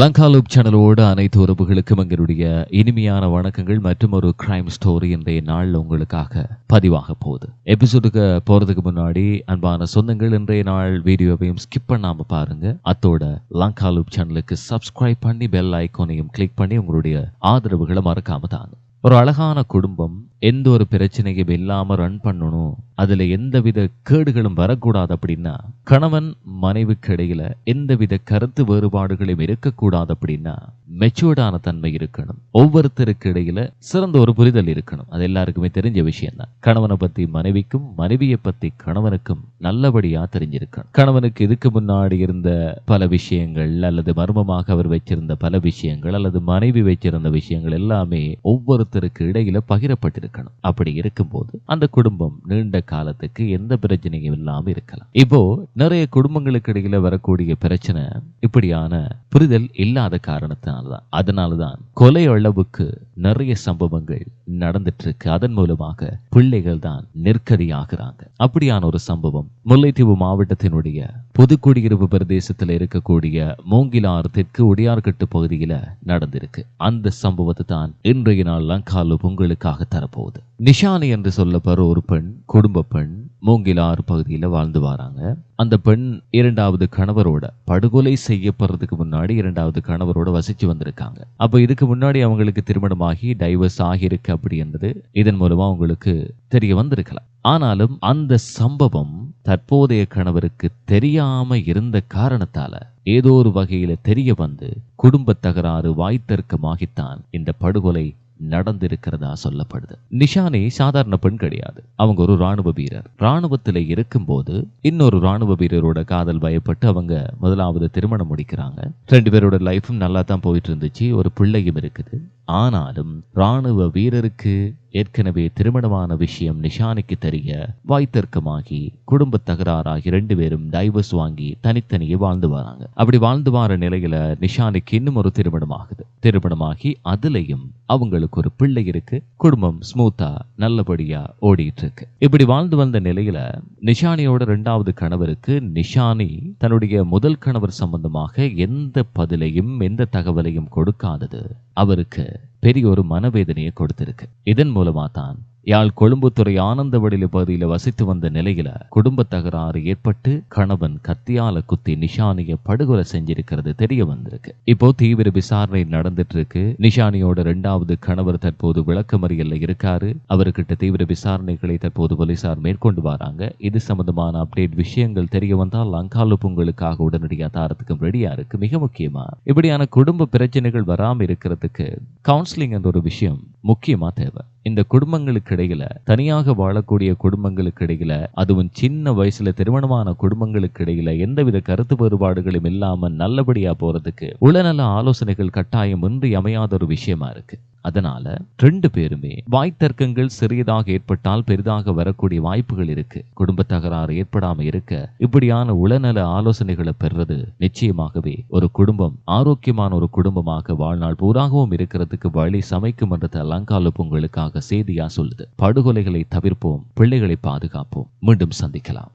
லங்காலூப் சேனலோடு அனைத்து உறவுகளுக்கும் எங்களுடைய இனிமையான வணக்கங்கள் மற்றும் ஒரு கிரைம் ஸ்டோரி இன்றைய நாள் உங்களுக்காக பதிவாக போகுது. எபிசோடுக்கு போறதுக்கு முன்னாடி அன்பான சொந்தங்கள் இன்றைய நாள் வீடியோவையும் ஸ்கிப் பண்ணாம பாருங்க. அத்தோட லங்காலூப் சேனலுக்கு சப்ஸ்கிரைப் பண்ணி பெல் ஐக்கோனையும் கிளிக் பண்ணி உங்களுடைய ஆதரவுகளை மறக்காம தாங்க. ஒரு அழகான குடும்பம் எந்த ஒரு பிரச்சனையும் இல்லாம ரன் பண்ணணும். அதுல எந்தவித கேடுகளும் வரக்கூடாது அப்படின்னா கணவன் மனைவிக்கு இடையில எந்தவித கருத்து வேறுபாடுகளும் இருக்கக்கூடாது அப்படின்னா மெச்சூர்டான தன்மை இருக்கணும். ஒவ்வொருத்தருக்கு இடையில சிறந்த ஒரு புரிதல் இருக்கணும். அது எல்லாருக்குமே தெரிஞ்ச விஷயம் தான் கணவனை பத்தி மனைவிக்கும் மனைவியை பத்தி கணவனுக்கும் நல்லபடியா தெரிஞ்சிருக்கணும் கணவனுக்கு இதுக்கு முன்னாடி இருந்த பல விஷயங்கள் அல்லது மர்மமாக அவர் வச்சிருந்த பல விஷயங்கள் அல்லது மனைவி வச்சிருந்த விஷயங்கள் எல்லாமே ஒவ்வொருத்தருக்கு இடையில பகிரப்பட்டிருக்கணும். அப்படி இருக்கும்போது அந்த குடும்பம் நீண்ட காலத்துக்கு எந்த பிரச்சனையும் இல்லாம இருக்கலாம். இப்போ நிறைய குடும்பங்களுக்கு இடையில வரக்கூடிய பிரச்சனை இப்படியான புரிதல் இல்லாத காரணத்தினால்தான். அதனாலதான் கொலை அளவுக்கு நிறைய சம்பவங்கள் நடந்துட்டு இருக்கு. அதன் மூலமாக பிள்ளைகள் தான் நெருக்கடியாகிறாங்க. அப்படியான ஒரு சம்பவம் முல்லைத்தீவு மாவட்டத்தினுடைய புதுக்குடியிருப்பு பிரதேசத்தில் இருக்கக்கூடிய மூங்கிலார் தெற்கு உடையார்கட்டு பகுதியில நடந்திருக்கு. அந்த சம்பவத்தை தான் இன்றைய நாள் லங்காலு பொங்கலுக்காக தரப்போகுது. நிஷானி என்று சொல்லப்படுற ஒரு பெண் குடும்ப பெண் மூங்கிலாறு பகுதியில் வாழ்ந்து வராங்க. அந்த பெண் இரண்டாவது கணவரோட படுகொலை செய்யப்படுறதுக்கு முன்னாடி இரண்டாவது கணவரோட வசிச்சு வந்திருக்காங்க. அப்ப இதுக்கு முன்னாடி அவங்களுக்கு திருமணமாகி டைவர்ஸ் ஆகியிருக்கு அப்படின்றது இதன் மூலமா அவங்களுக்கு தெரிய வந்திருக்கலாம். ஆனாலும் அந்த சம்பவம் தற்போதைய கணவருக்கு தெரியாம இருந்த காரணத்தால ஏதோ ஒரு வகையில தெரிய வந்து குடும்ப தகராறு வாய்த்தர்க்கமாகித்தான் இந்த படுகொலை நடந்திருக்கிறதா சொல்லப்படுது. நிஷானி சாதாரண பெண் கிடையாது. அவங்க ஒரு ராணுவ வீரர். ராணுவத்துல இருக்கும்போது இன்னொரு ராணுவ வீரரோட காதல் பயப்பட்டு அவங்க முதலாவது திருமணம் முடிக்கிறாங்க. ரெண்டு பேரோட லைஃபும் நல்லா தான் போயிட்டு இருந்துச்சு. ஒரு பிள்ளையும் இருக்குது. ஆனாலும் ராணுவ வீரருக்கு ஏற்கனவே திருமணமான விஷயம் நிஷானிக்கு தெரிய வாய்த்தர்க்கமாகி குடும்ப தகராறாகி ரெண்டு பேரும் டைவர்ஸ் வாங்கி தனித்தனியே வாழ்ந்து வராங்க. அப்படி வாழ்ந்து வர நிலையில நிஷானிக்கு இன்னும் ஒரு திருமணம் ஆகுது திருமணமாகி அதுலயும் அவங்களுக்கு ஒரு பிள்ளை இருக்கு. குடும்பம் ஸ்மூத்தா நல்லபடியா ஓடிட்டு இருக்கு இப்படி வாழ்ந்து வந்த நிலையில நிஷானியோட ரெண்டாவது கணவருக்கு நிஷானி தன்னுடைய முதல் கணவர் சம்பந்தமாக எந்த பதிலையும் எந்த தகவலையும் கொடுக்காதது அவருக்கு பெரிய ஒரு மனவேதனையை கொடுத்திருக்கு. இதன் மூலமா தான் யாழ் கொழும்புத்துறை ஆனந்தவடில பகுதியில் வசித்து வந்த நிலையில குடும்ப தகராறு ஏற்பட்டு கணவன் கத்தியால குத்தி நிஷானிய படுகொலை செஞ்சிருக்கிறது தெரிய வந்திருக்கு. இப்போ தீவிர விசாரணை நடந்துட்டு இருக்கு நிஷானியோட இரண்டாவது கணவர் தற்போது விளக்கமறியல்ல இருக்காரு. அவர்கிட்ட தீவிர விசாரணைகளை தற்போது போலீசார் மேற்கொண்டு வராங்க. இது சம்பந்தமான அப்டேட் விஷயங்கள் தெரிய வந்தால் லங்காலு உங்களுக்காக உடனடியாக தாரத்துக்கு ரெடியா இருக்கு. மிக முக்கியமா. இப்படியான குடும்ப பிரச்சனைகள் வராமல் இருக்கிறதுக்கு கவுன்சிலிங் என்ற ஒரு விஷயம் முக்கியமா தேவை. இந்த குடும்பங்களுக்கு இடையில தனியாக வாழக்கூடிய குடும்பங்களுக்கு இடையில அதுவும் சின்ன வயசுல திருமணமான குடும்பங்களுக்கு இடையில எந்தவித கருத்து வேறுபாடுகளும் இல்லாம நல்லபடியா போறதுக்கு உளநல ஆலோசனைகள் கட்டாயம் இன்றி அமையாத ஒரு விஷயமா இருக்கு. அதனால ரெண்டு பேருமே வாய் தர்க்கங்கள் சிறியதாக ஏற்பட்டால் பெரிதாக வரக்கூடிய வாய்ப்புகள் இருக்கு. குடும்ப தகராறு ஏற்படாம இருக்க இப்படியான உளநல ஆலோசனைகளை பெறுறது நிச்சயமாகவே ஒரு குடும்பம் ஆரோக்கியமான ஒரு குடும்பமாக வாழ்நாள் பூராகவும் இருக்கிறதுக்கு வழி சமைக்கும் என்றது அலங்கால உங்களுக்காக செய்தியா சொல்லுது. படுகொலைகளை தவிர்ப்போம் பிள்ளைகளை பாதுகாப்போம். மீண்டும் சந்திக்கலாம்.